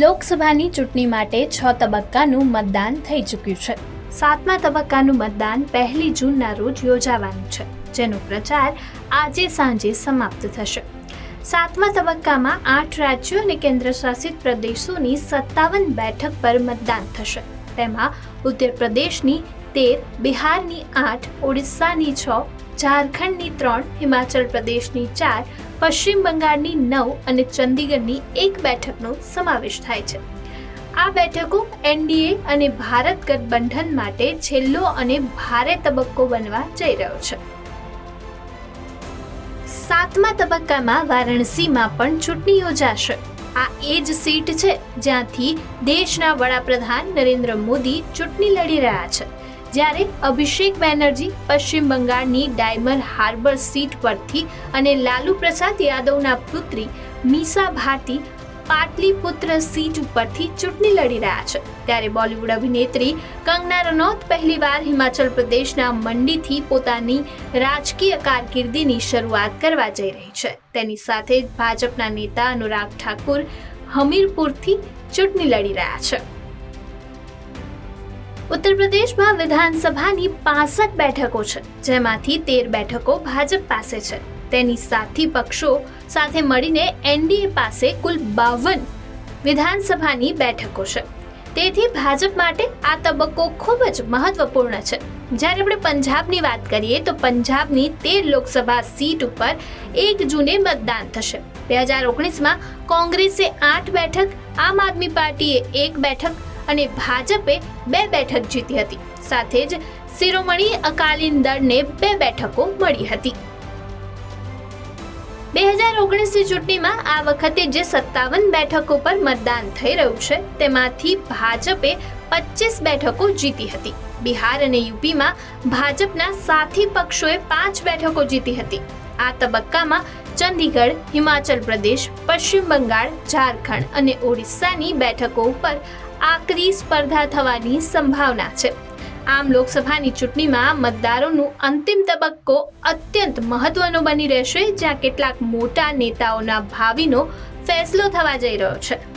લોકસભાની ચૂંટણી માટે છ તબક્કાનું મતદાન થઈ ચૂક્યું છે. સાતમા તબક્કાનું મતદાન પહેલી જૂનના રોજ યોજાવાનું છે, જેનો પ્રચાર આજે સાંજે સમાપ્ત થશે. સાતમા તબક્કામાં આઠ રાજ્યો અને કેન્દ્રશાસિત પ્રદેશોની સત્તાવન બેઠક પર મતદાન થશે. તેમાં ઉત્તર પ્રદેશની તેર, બિહારની આઠ, ઓડિશાની છ, ઝારખંડની ત્રણ, હિમાચલ પ્રદેશની ચાર પશ્ચિમ બંગાળની નવ અને ચંદીગઢની એક બેઠકનો સમાવેશ થાય છે. આ બેઠકો એનડીએ અને ભારત ગઠબંધન માટે છેલ્લો અને ભારે તબક્કો બનવા જઈ રહ્યો છે. સાતમા તબક્કામાં વારાણસીમાં પણ ચૂંટણી યોજાશે. આ એ જ સીટ છે જ્યાંથી દેશના વડાપ્રધાન નરેન્દ્ર મોદી ચૂંટણી લડી રહ્યા છે. જ્યારે અભિષેક બેનર્જી પશ્ચિમ બંગાળની ડાયમર હાર્બર સીટ પરથી અને લાલુ પ્રસાદ યાદવના પુત્રી મીસા ભારતી પાટલીપુત્ર સીટ ઉપરથી ચૂંટણી લડી રહ્યા છે. ત્યારે બોલિવૂડ અભિનેત્રી કંગના રનૌત પહેલીવાર હિમાચલ પ્રદેશના મંડીથી પોતાની રાજકીય કારકિર્દીની શરૂઆત કરવા જઈ રહી છે. તેની સાથે ભાજપના નેતા અનુરાગ ઠાકુર હમીરપુરથી ચૂંટણી લડી રહ્યા છે. ઉત્તર પ્રદેશમાં વિધાનસભાની પાસઠ બેઠકો છે, જેમાંથી તેર બેઠકો ભાજપ પાસે છે. તેની સાથી પક્ષો સાથે મળીને એનડીએ પાસે કુલ બાવન વિધાનસભાની બેઠકો છે. તેથી ભાજપ માટે આ તબક્કો ખૂબ જ મહત્વપૂર્ણ છે. જ્યારે આપણે પંજાબની વાત કરીએ તો પંજાબની તેર લોકસભા સીટ ઉપર એક જૂને મતદાન થશે. બે હજાર ઓગણીસમાં કોંગ્રેસે આઠ બેઠક, આમ આદમી પાર્ટીએ એક બેઠક અને ભાજપે બે બેઠક જીતી હતી. સાથે જ શિરોમણી અકાલી દળને બે બેઠકો મળી હતી. બે હજાર ઓગણીસની ચૂંટણીમાં આ વખતે જે સત્તાવન બેઠકો પર મતદાન થઈ રહ્યું છે, તેમાંથી ભાજપે પચીસ બેઠકો જીતી હતી. બિહાર અને યુપીમાં ભાજપના સાથી પક્ષોએ પાંચ બેઠકો જીતી હતી. આ તબક્કામાં ચંદીગઢ, હિમાચલ પ્રદેશ, પશ્ચિમ બંગાળ, ઝારખંડ અને ઓડિશાની બેઠકો ઉપર આકરી સ્પર્ધા થવાની સંભાવના છે. આમ લોકસભાની ચૂંટણીમાં મતદારોનું અંતિમ તબક્કો અત્યંત મહત્વનો બની રહેશે, જ્યાં કેટલાક મોટા નેતાઓના ભાવિનો ફેસલો થવા જઈ રહ્યો છે.